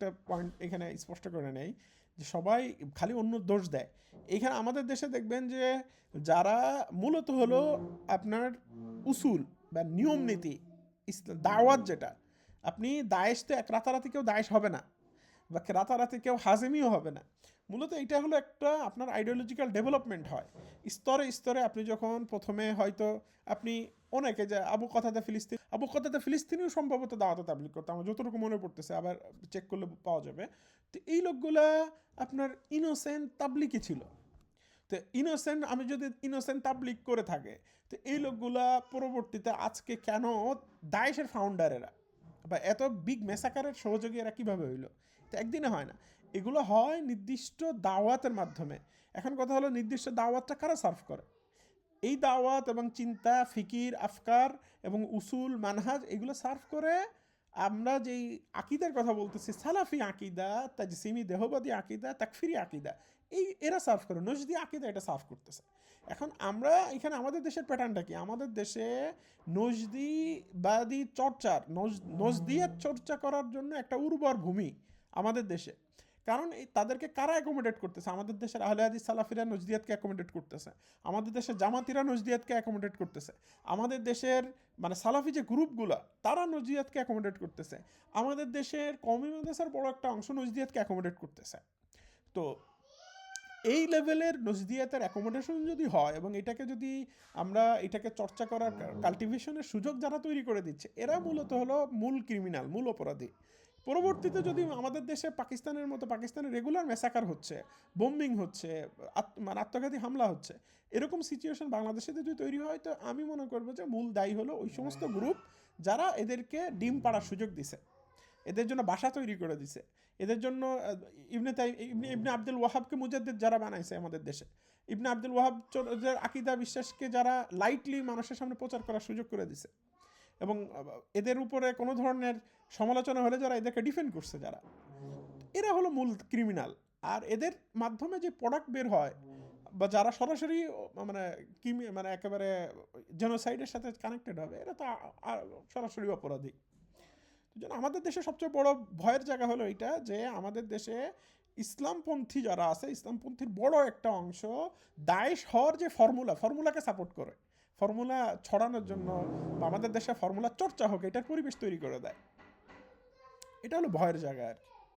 একটা পয়েন্ট এখানে স্পষ্ট করে নেই যে সবাই খালি অন্য দোষ দেয়। এখানে আমাদের দেশে দেখবেন যে যারা মূলত হলো আপনার উসুল বা নিয়ম নীতি দাওয়াত যেটা, আপনি দায়েশ তো এক রাতারাতি কেউ দায়েশ হবে না। বা রাতারাতি কেউ হাজেমিও হবে না। মূলত এটা হলো একটা আপনার আইডিওলজিক্যাল ডেভেলপমেন্ট হয়। স্তরে স্তরে আপনি যখন প্রথমে হয়তো আপনি অনেকে যে আবু কথাতে ফিলিস্তিন, আবু কথাতে ফিলিস্তিনিও সম্ভবত দাওয়াতে তাবলিক করতো, আমার যতটুকু মনে পড়তেছে, আবার চেক করলে পাওয়া যাবে। তো এই লোকগুলা আপনার ইনোসেন্ট তাবলিকই ছিল। তো ইনোসেন্ট আমি যদি ইনোসেন্ট তাবলিক করে থাকে, তো এই লোকগুলা পরবর্তীতে আজকে কেন দায়েশের ফাউন্ডারেরা বা এত বিগ মেসাকারের সহযোগী এরা কীভাবে হইল? তো একদিনে হয় না। এগুলো হয় নির্দিষ্ট দাওয়াতের মাধ্যমে। এখন কথা হলো নির্দিষ্ট দাওয়াতটা কারা সার্ভ করে? এই দাওয়াত এবং চিন্তা, ফিকির, আফকার এবং উসুল, মানহাজ এগুলো সার্ভ করে আমরা যেই আকিদার কথা বলতেছি, সালাফি আকিদা, তাজসিমি, দেহবাদী আকিদা, তাকফিরি আকিদা, এই এরা সার্ভ করে নজদি আকিদা এটা সার্ভ করতেছে। এখন আমরা এখানে আমাদের দেশের প্যাটার্নটা কি? আমাদের দেশে নজদি বাদী চর্চার, নজ- নজদিয়াত চর্চা করার জন্য একটা উর্বর ভূমি। আমাদের দেশে। কারণ এই তাদেরকে কারা অ্যাকোমোডেট করতেছে? আমাদের দেশের আহলে হাদিস সালাফিরা নজদিয়াতকে অ্যাকোমোডেট করতেছে। আমাদের দেশের জামাতিরা নজদিয়াতকে অ্যাকোমোডেট করতেছে। আমাদের দেশের মানে সালাফি যে গ্রুপগুলো, তারা নজদিয়াতকে অ্যাকোমোডেট করতেছে। আমাদের দেশের কমি মাদ্রাসার বড় একটা অংশ নজদিয়াতকে অ্যাকোমোডেট করতেছে। তো এই লেভেলের নজদিয়াতের অ্যাকোমোডেশন যদি হয় এবং এটাকে যদি আমরা এটাকে চর্চা করার কাল্টিভেশনের সুযোগ যারা তৈরি করে দিচ্ছে, এরা মূলত হলো মূল ক্রিমিনাল মূল অপরাধী। পরবর্তীতে যদি আমাদের দেশে পাকিস্তানের মতো, পাকিস্তানের রেগুলার মেসাকার হচ্ছে বোম্বিং হচ্ছে মানে আত্মঘাতী হামলা হচ্ছে, এরকম সিচুয়েশন বাংলাদেশে যদি তৈরি হয়, তো আমি মনে করব যে মূল দায়ী হলো ওই সমস্ত গ্রুপ যারা এদেরকে ডিম পাড়ার সুযোগ দিছে। এদের জন্য বাসা তৈরি করে দিছে। এদের জন্য ইবনে তাই, ইবনে ইবনে আব্দুল ওয়াহাবকে মুজাদ্দিদ যারা বানাইছে আমাদের দেশে, ইবনে আব্দুল ওয়াহাব আকিদা বিশ্বাসকে যারা লাইটলি মানুষের সামনে প্রচার করার সুযোগ করে দিছে। এবং এদের উপরে কোনো ধরনের সমালোচনা হলে যারা এদেরকে ডিফেন্ড করছে যারা, এরা হলো মূল ক্রিমিনাল আর এদের মাধ্যমে যে প্রোডাক্ট বের হয়, বা যারা সরাসরি মানে কিমি মানে একেবারে জেনোসাইডের সাথে কানেক্টেড হবে, এরা তো সরাসরি অপরাধী। জন্য আমাদের দেশে সবচেয়ে বড় ভয়ের জায়গা হলো এটা যে, আমাদের দেশে ইসলামপন্থী যারা আছে, ইসলামপন্থীর বড় একটা অংশ দায়েশ হওয়ার যে ফর্মুলা ফর্মুলাকে সাপোর্ট করে ফর্মুলা ছড়ানোর জন্য বা আমাদের দেশে ফর্মুলা চর্চা হোক, এটার পরিবেশ তৈরি করে দেয়। এটা হলো ভয়ের জায়গা আর কি।